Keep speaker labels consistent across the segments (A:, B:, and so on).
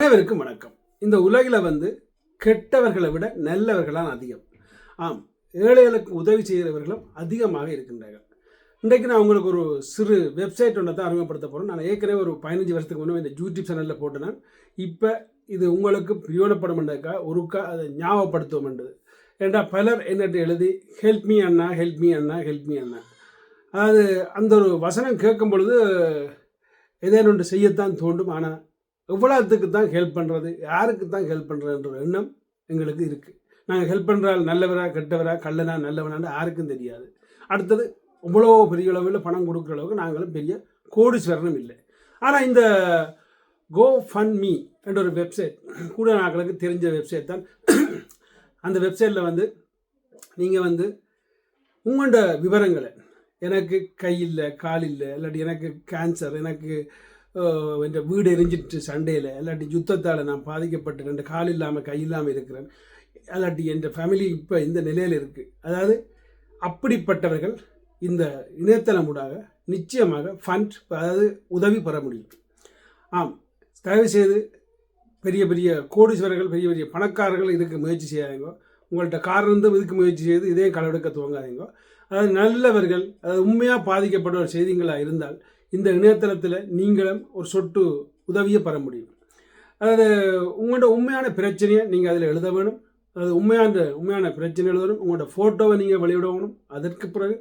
A: அனைவருக்கும் வணக்கம். இந்த உலகில் வந்து கெட்டவர்களை விட நல்லவர்களான் அதிகம். ஆம் ஏழைகளுக்கு உதவி செய்கிறவர்களும் அதிகமாக இருக்கின்றார்கள். இன்றைக்கு நான் உங்களுக்கு ஒரு சிறு வெப்சைட் ஒன்றை தான் அறிமுகப்படுத்த போகிறேன் நான் ஏற்கனவே ஒரு பதினஞ்சு வருஷத்துக்கு முன்னே இந்த யூடியூப் சேனலில் போட்டேன் இப்போ இது உங்களுக்கு பிரயோஜனப்படுமென்றதுக்கா ஒருக்கா அதை ஞாபகப்படுத்துவோம்ன்றது ஏண்டா பலர் என்னட்டு எழுதி ஹெல்ப் மீ அண்ணா ஹெல்ப் மீ அண்ணா ஹெல்ப் மீ அண்ணா. அதாவது அந்த ஒரு வசனம் கேட்கும் பொழுது ஏதேனும் ஒன்று செய்யத்தான் தோண்டும் ஆனால் எவ்வளோத்துக்கு தான் ஹெல்ப் பண்ணுறது யாருக்கு தான் ஹெல்ப் பண்ணுறதுன்ற எண்ணம் எங்களுக்கு இருக்குது நாங்கள் ஹெல்ப் பண்ணுறாள் நல்லவரா கெட்டவரா கள்ளனா நல்லவனான்னு யாருக்கும் தெரியாது. அடுத்தது இவ்வளோ பெரிய அளவில் பணம் கொடுக்குற அளவுக்கு நாங்களும் பெரிய கோடீஸ்வரனும் இல்லை. ஆனால் இந்த கோ ஃபன் மீ என்ற ஒரு வெப்சைட் கூட நாங்களுக்கு தெரிஞ்ச வெப்சைட் தான். அந்த வெப்சைட்டில் வந்து நீங்கள் வந்து உங்களோட விவரங்களை எனக்கு கை இல்லை கால் இல்லை இல்லாட்டி எனக்கு கேன்சர் எனக்கு அஹ், வீடு எரிஞ்சிட்டு சண்டையில் இல்லாட்டி யுத்தத்தால் நான் பாதிக்கப்பட்டு ரெண்டு கால் இல்லாமல் கை இல்லாமல் இருக்கிறேன். இல்லாட்டி என் ஃபேமிலி இப்போ இந்த நிலையில் இருக்குது அதாவது அப்படிப்பட்டவர்கள் இந்த இணையதளம் ஊடாக நிச்சயமாக ஃபண்ட் அதாவது உதவி பெற முடியும். ஆம் தயவு செய்து பெரிய பெரிய கோடீஸ்வரர்கள் பெரிய பெரிய பணக்காரர்கள் இதுக்கு முயற்சி செய்யாதீங்க. உங்கள்கிட்ட கார் இருந்தும் இதுக்கு முயற்சி செய்து இதே களவெடுக்க துவங்காதீங்க. அதாவது நல்லவர்கள் அதாவது உண்மையாக பாதிக்கப்பட்ட ஒரு செய்திகளாக இருந்தால் இந்த இணையதளத்தில் நீங்களும் ஒரு சொட்டு உதவியை பெற முடியும். அதாவது உங்களோட உண்மையான பிரச்சனையை நீங்கள் அதில் எழுத வேணும். அது உண்மையான உண்மையான பிரச்சனை எழுதணும் உங்களோட ஃபோட்டோவை நீங்கள் வெளியிடணும் அதற்கு பிறகு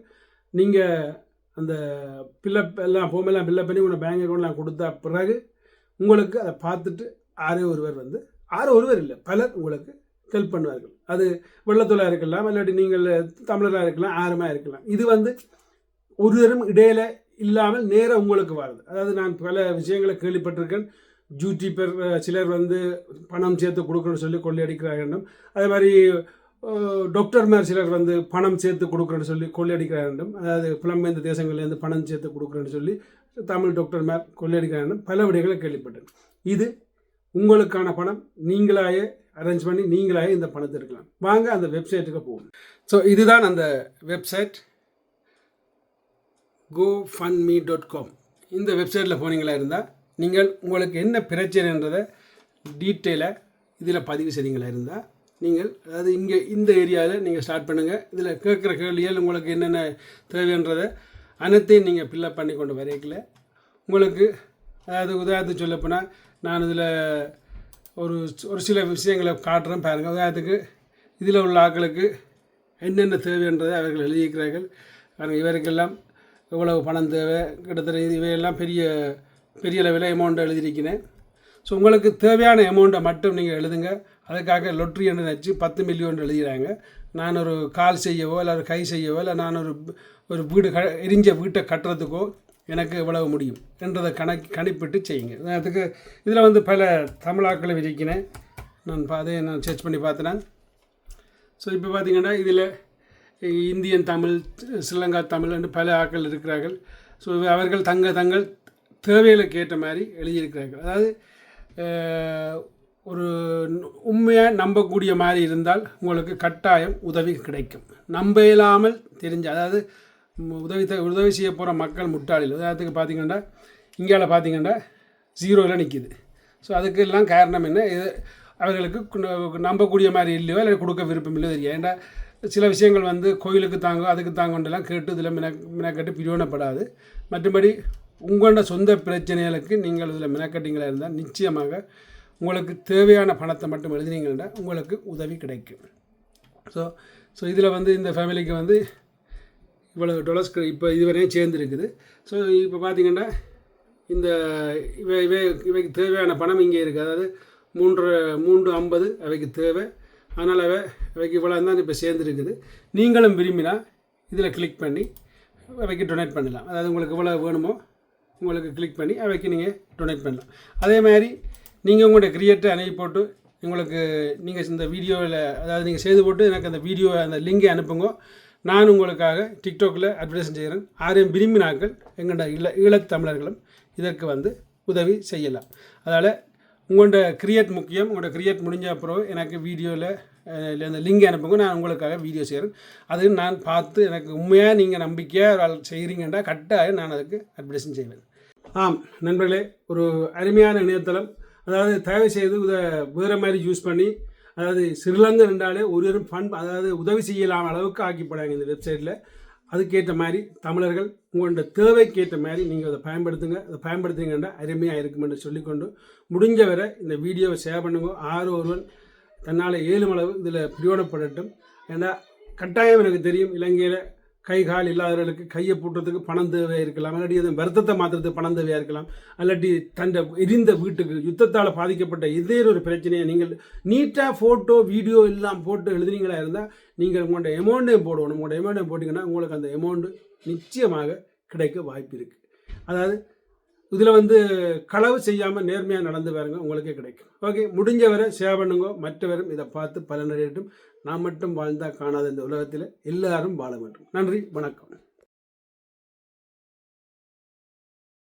A: நீங்கள் அந்த பில்லப் எல்லாம் ஃபோமெல்லாம் பில்லப் பண்ணி உங்களை பேங்க் அக்கௌண்ட்லாம் கொடுத்தா பிறகு உங்களுக்கு அதை பார்த்துட்டு ஆறே ஒருவர் வந்து ஆறு ஒருவர் இல்லை பலர் உங்களுக்கு ஹெல்ப் பண்ணுவார்கள். அது வெள்ளத்தொழிலாக இருக்கலாம் இல்லாட்டி நீங்கள் தமிழராக இருக்கலாம் ஆரமாக இருக்கலாம். இது வந்து ஒருவரும் இடையில இல்லாமல் நேராக உங்களுக்கு வருது அதாவது நான் பல விஷயங்களை கேள்விப்பட்டிருக்கேன். ஜூட்டி பெர் சிலர் வந்து பணம் சேர்த்து கொடுக்கணும்னு சொல்லி கொள்ளையடிக்கிறார்கள் அதே மாதிரி டாக்டர்மார் சிலர் வந்து பணம் சேர்த்து கொடுக்குறேன்னு சொல்லி கொள்ளையடிக்கிறார்கள் அதாவது புலம்பெயர்ந்த தேசங்கள்லேருந்து பணம் சேர்த்து கொடுக்குறேன்னு சொல்லி தமிழ் டாக்டர்மார் கொள்ளையடிக்கிறார்கள் பல விடைகளை கேள்விப்பட்டேன் இது உங்களுக்கான பணம். நீங்களாயே அரேஞ்ச் பண்ணி நீங்களாக இந்த பணத்தை எடுக்கலாம். வாங்க அந்த வெப்சைட்டுக்கு போகும் ஸோ இதுதான் அந்த website go fun me dot com இந்த வெப்சைட்டில் போனீங்களா இருந்தால் நீங்கள் உங்களுக்கு என்ன பிரச்சனைன்றதை டீட்டெயிலாக இதில் பதிவு செய்தீங்களா இருந்தால் நீங்கள் அதாவது இங்கே இந்த ஏரியாவில் நீங்கள் ஸ்டார்ட் பண்ணுங்கள் இதில் கேட்குற கேள்விகள் உங்களுக்கு என்னென்ன தேவைன்றதை அனைத்தையும் நீங்கள் ஃபில்லப் பண்ணி கொண்டு வரைக்கல உங்களுக்கு அதாவது உதாரணத்துக்கு சொல்லப்போனால் நான் இதில் ஒரு ஒரு சில விஷயங்களை காட்டுறேன் பாருங்கள் உதாரணத்துக்கு இதில் உள்ள ஆட்களுக்கு என்னென்ன தேவைன்றதை அவர்கள் எழுதியிருக்கிறார்கள். காரணம் இவருக்கெல்லாம் எவ்வளவு பணம் தேவை கிட்டத்தட்ட இது இவையெல்லாம் பெரிய பெரிய லெவலில் அமௌண்ட் எழுதியிருக்கிறேன். ஸோ உங்களுக்கு தேவையான அமௌண்ட்டை மட்டும் நீங்கள் எழுதுங்க. அதுக்காக லொட்ரி என்று நினச்சி பத்து மில்லியன் எழுதுகிறாங்க நான் ஒரு கால் செய்யவோ இல்லை ஒரு கை செய்யவோ இல்லை நான் ஒரு ஒரு வீடு க எரிஞ்ச வீட்டை கட்டுறதுக்கோ எனக்கு இவ்வளவு முடியும் என்றதை கணக்கு கணிப்பிட்டு செய்யுங்க. அதுக்கு இதில் வந்து பல தமிழாக்களை விதிக்கினேன் நான் பா- அதை நான் சர்ச் பண்ணி பார்த்தேன். ஸோ இப்போ பார்த்தீங்கன்னா இதில் இந்தியன் தமிழ் ஸ்ரீலங்கா தமிழ் என்று பல ஆட்கள் இருக்கிறார்கள். ஸோ அவர்கள் தங்க தங்கள் தேவைகளுக்கு ஏற்ற மாதிரி எழுதியிருக்கிறார்கள். அதாவது ஒரு உண்மையாக நம்பக்கூடிய மாதிரி இருந்தால் உங்களுக்கு கட்டாயம் உதவி கிடைக்கும். நம்ப இல்லாமல் தெரிஞ்ச அதாவது உதவி த- உதவி செய்ய போகிற மக்கள் முட்டாளில் உதாரணத்துக்கு பார்த்தீங்கன்னா இங்கால பார்த்தீங்கன்னா ஜீரோவில் நிற்கிது ஸோ அதுக்கெல்லாம் காரணம் என்ன? இது அவர்களுக்கு நம்பக்கூடிய மாதிரி இல்லையோ இல்லை கொடுக்க விருப்பம் இல்லையோ தெரியும் ஏன்டா சில விஷயங்கள் வந்து கோயிலுக்கு தாங்க அதுக்கு தாங்கன்றெல்லாம் கேட்டு இதில் மின மினக்கட்டு பிரயோஜனப்படாது மற்றபடி உங்களோட சொந்த பிரச்சனைகளுக்கு நீங்கள் இதில் மினக்கட்டிங்களாக இருந்தால் நிச்சயமாக உங்களுக்கு தேவையான பணத்தை மட்டும் எழுதினீங்கன்னா உங்களுக்கு உதவி கிடைக்கும். ஸோ ஸோ இதில் வந்து இந்த ஃபேமிலிக்கு வந்து இவ்வளோ டொலர்ஸ் இப்போ இதுவரையும் சேர்ந்துருக்குது. ஸோ இப்போ பார்த்தீங்கன்னா இந்த இவை இவை இவைக்கு தேவையான பணம் இங்கே இருக்குது. அதாவது மூன்று மூன்று ஐம்பது அவைக்கு தேவை. அதனால் அவைக்கு இவ்வளோ தான் இப்போ சேர்ந்துருக்குது. நீங்களும் விரும்பினா இதில் கிளிக் பண்ணி அவைக்கு டொனேட் பண்ணலாம். அதாவது உங்களுக்கு இவ்வளோ வேணுமோ உங்களுக்கு கிளிக் பண்ணி அவைக்கு நீங்கள் டொனேட் பண்ணலாம். அதே மாதிரி நீங்கள் உங்களோட கிரியேட்டை அனுப்பி போட்டு உங்களுக்கு நீங்கள் இந்த வீடியோவில் அதாவது நீங்கள் செய்து போட்டு எனக்கு அந்த வீடியோ அந்த லிங்கை அனுப்புங்க. நான் உங்களுக்காக டிக்டாக்கில் அட்வர்டைஸ் செய்கிறேன் ஆரையும் விரும்பினாக்கள் எங்களோட ஈழ ஈழத்தமிழர்களும் இதற்கு வந்து உதவி செய்யலாம். அதனால் உங்களோட கிரியேட் முக்கியம். உங்களோட கிரியேட் முடிஞ்ச அப்புறம் எனக்கு வீடியோவில் இல்லை அந்த லிங்க் அனுப்புங்க. நான் உங்களுக்காக வீடியோ செய்கிறேன் அது நான் பார்த்து எனக்கு உண்மையாக நீங்கள் நம்பிக்கையாக செய்கிறீங்கன்றா கட்டாயம் நான் அதுக்கு அட்வர்டைஸும் செய்வேன். ஆம் நண்பர்களே ஒரு அருமையான இணையதளம். அதாவது தயவு செய்து இதை வேறு மாதிரி யூஸ் பண்ணி அதாவது ஸ்ரீலங்கன் என்றாலே ஒரு ஃபண்ட் அதாவது உதவி செய்யலாம் அளவுக்கு ஆக்கிப்படாங்க இந்த வெப்சைட்டில் அதுக்கேற்ற மாதிரி தமிழர்கள் உங்களோட தேவைக்கேற்ற மாதிரி நீங்கள் அதை பயன்படுத்துங்க. அதை பயன்படுத்துங்கன்ற அருமையாக இருக்கும் என்று சொல்லிக்கொண்டு முடிஞ்ச வரை இந்த வீடியோவை ஷேர் பண்ணுங்க. ஆறு ஒருவன் தன்னால் ஏழு அளவு இதில் பிரயோஜனப்படட்டும் ஏன்னா கட்டாயம் எனக்கு தெரியும் இலங்கையில் கை கால் இல்லாதவர்களுக்கு கையை பூட்டுறதுக்கு பணம் தேவையாக இருக்கலாம் இல்லாட்டி எதுவும் வருத்தத்தை மாற்றுறதுக்கு பணம் தேவையாக இருக்கலாம் அல்லாட்டி தண்டை எரிந்த வீட்டுக்கு யுத்தத்தால் பாதிக்கப்பட்ட இதே ஒரு பிரச்சனையை நீங்கள் நீட்டாக ஃபோட்டோ வீடியோ எல்லாம் போட்டு எழுதுனீங்களா இருந்தால் நீங்கள் உங்களோட எமௌண்ட்டையும் போடணும். உங்களோட எமௌண்ட்டையும் போட்டிங்கன்னா உங்களுக்கு அந்த எமௌண்ட்டு நிச்சயமாக கிடைக்க வாய்ப்பு இருக்குது அதாவது இதில் வந்து களவு செய்யாமல் நேர்மையாக நடந்து பாருங்க உங்களுக்கே கிடைக்கும். ஓகே முடிஞ்சவரை ஷேர் பண்ணுங்க. மற்றவரும் இதை பார்த்து பலனடையட்டும். நான் மட்டும் வாழ்ந்தால் காணாத இந்த உலகத்தில் எல்லாரும் வாழ வேண்டும். நன்றி வணக்கம்.